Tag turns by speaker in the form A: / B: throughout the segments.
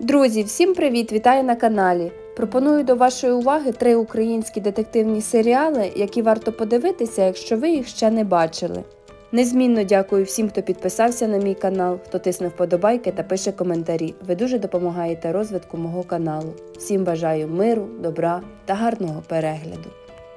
A: Друзі, всім привіт! Вітаю на каналі. Пропоную до вашої уваги три українські детективні серіали, які варто подивитися, якщо ви їх ще не бачили. Незмінно дякую всім, хто підписався на мій канал, хто тисне вподобайки та пише коментарі. Ви дуже допомагаєте розвитку мого каналу. Всім бажаю миру, добра та гарного перегляду.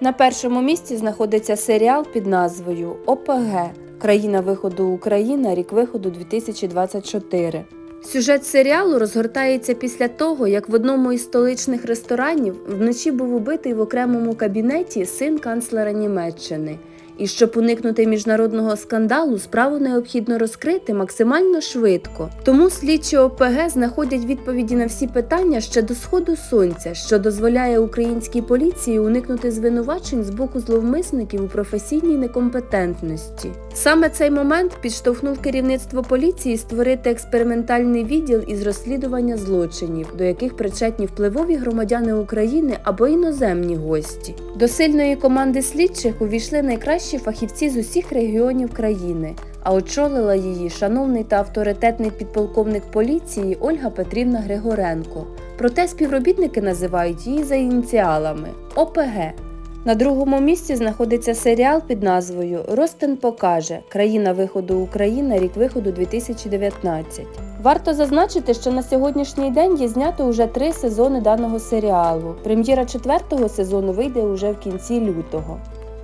A: На першому місці знаходиться серіал під назвою ОПГ Країна виходу Україна, рік виходу 2024. Сюжет серіалу розгортається після того, як в одному із столичних ресторанів вночі був убитий в окремому кабінеті син канцлера Німеччини. І щоб уникнути міжнародного скандалу, справу необхідно розкрити максимально швидко. Тому слідчі ОПГ знаходять відповіді на всі питання ще до сходу сонця, що дозволяє українській поліції уникнути звинувачень з боку зловмисників у професійній некомпетентності. Саме цей момент підштовхнув керівництво поліції створити експериментальний відділ із розслідування злочинів, до яких причетні впливові громадяни України або іноземні гості. До сильної команди слідчих увійшли найкращі фахівці з усіх регіонів країни. А очолила її шановний та авторитетний підполковник поліції Ольга Петрівна Григоренко. Проте співробітники називають її за ініціалами ОПГ. На другому місці знаходиться серіал під назвою Ростен покаже Країна виходу Україна, рік виходу 2019. Варто зазначити, що на сьогоднішній день є знято уже три сезони даного серіалу. Прем'єра четвертого сезону вийде уже в кінці лютого.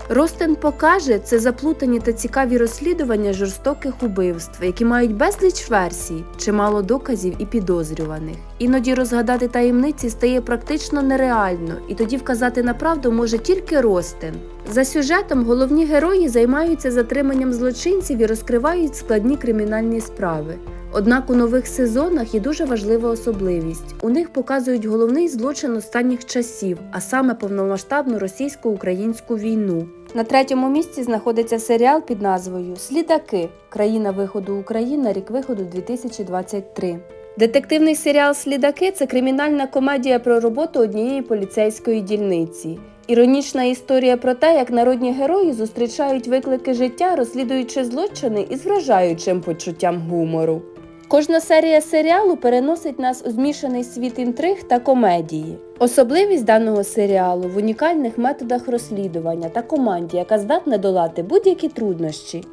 A: Ростен покаже це заплутані та цікаві розслідування жорстоких убивств, які мають безліч версій, чимало доказів і підозрюваних. Іноді розгадати таємниці стає практично нереально, і тоді вказати на правду може тільки Ростен. За сюжетом головні герої займаються затриманням злочинців і розкривають складні кримінальні справи. Однак у нових сезонах є дуже важлива особливість. У них показують головний злочин останніх часів, а саме повномасштабну російсько-українську війну. На третьому місці знаходиться серіал під назвою Слідаки Країна виходу Україна, рік виходу 2023. Детективний серіал Слідаки це кримінальна комедія про роботу однієї поліцейської дільниці. Іронічна історія про те, як народні герої зустрічають виклики життя, розслідуючи злочини із вражаючим почуттям гумору. Кожна серія серіалу переносить нас у змішаний світ інтриг та комедії. Особливість даного серіалу в унікальних методах розслідування та команді, яка здатна долати будь-які труднощі.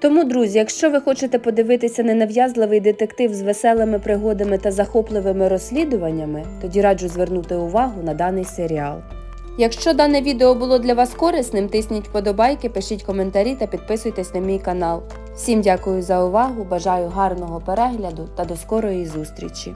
A: Тому, друзі, якщо ви хочете подивитися ненав'язливий детектив з веселими пригодами та захопливими розслідуваннями, тоді раджу звернути увагу на даний серіал. Якщо дане відео було для вас корисним, тисніть вподобайки, пишіть коментарі та підписуйтесь на мій канал. Всім дякую за увагу, бажаю гарного перегляду та до скорої зустрічі!